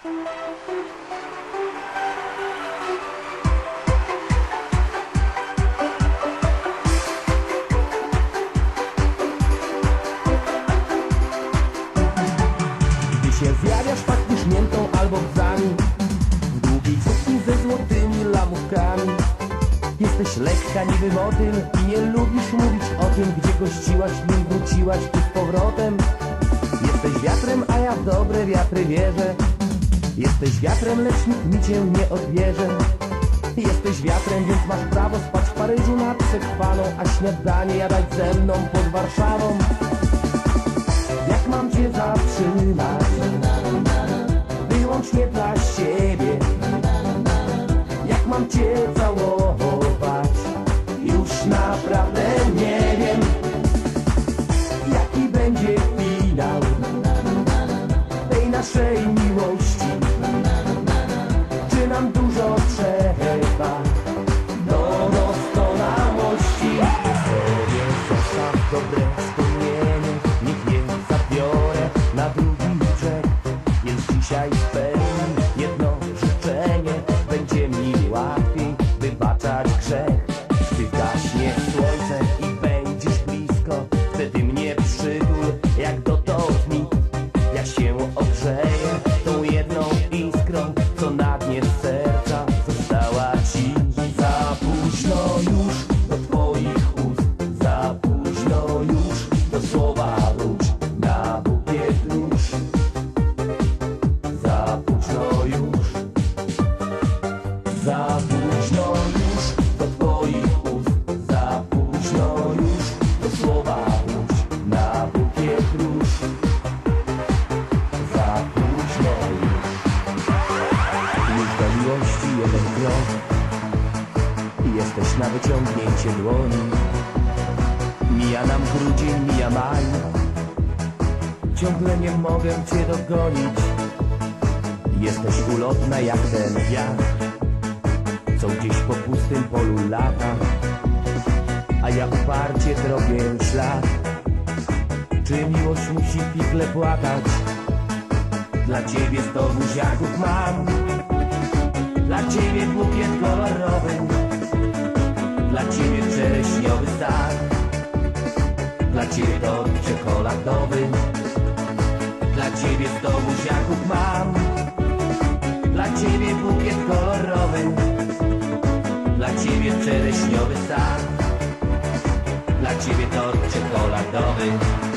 Gdy się zjawiasz pachniesz albo bzami W długiej sukni ze złotymi lamówkami Jesteś lekka niby motyl I nie lubisz mówić o tym Gdzie gościłaś, nim wróciłaś tu z powrotem. Jesteś wiatrem, a ja w dobre wiatry wierzę Jesteś wiatrem, lecz nikt mi cię nie odbierze. Jesteś wiatrem, więc masz prawo spać w Paryżu nad Sekwalą A śniadanie jadać ze mną pod Warszawą. Jak mam cię zatrzymać? Wyłącznie dla siebie. Jak mam cię całować? Już naprawdę nie wiem Jaki będzie finał Tej naszej jeden krok I jesteś na wyciągnięcie dłoni. Mija nam grudzień, mija maj. Ciągle nie mogę cię dogonić. Jesteś ulotna jak ten wiatr Co gdzieś po pustym polu lata. A ja uparcie drobię ślad. Czy miłość musi pikle płakać? Dla ciebie sto buziaków mam Dla ciebie bukiet kolorowy Dla ciebie czereśniowy sak Dla ciebie tort czekoladowy. Dla ciebie sto buziaków mam. Dla ciebie bukiet kolorowy. Dla ciebie czereśniowy sak Dla ciebie tort czekoladowy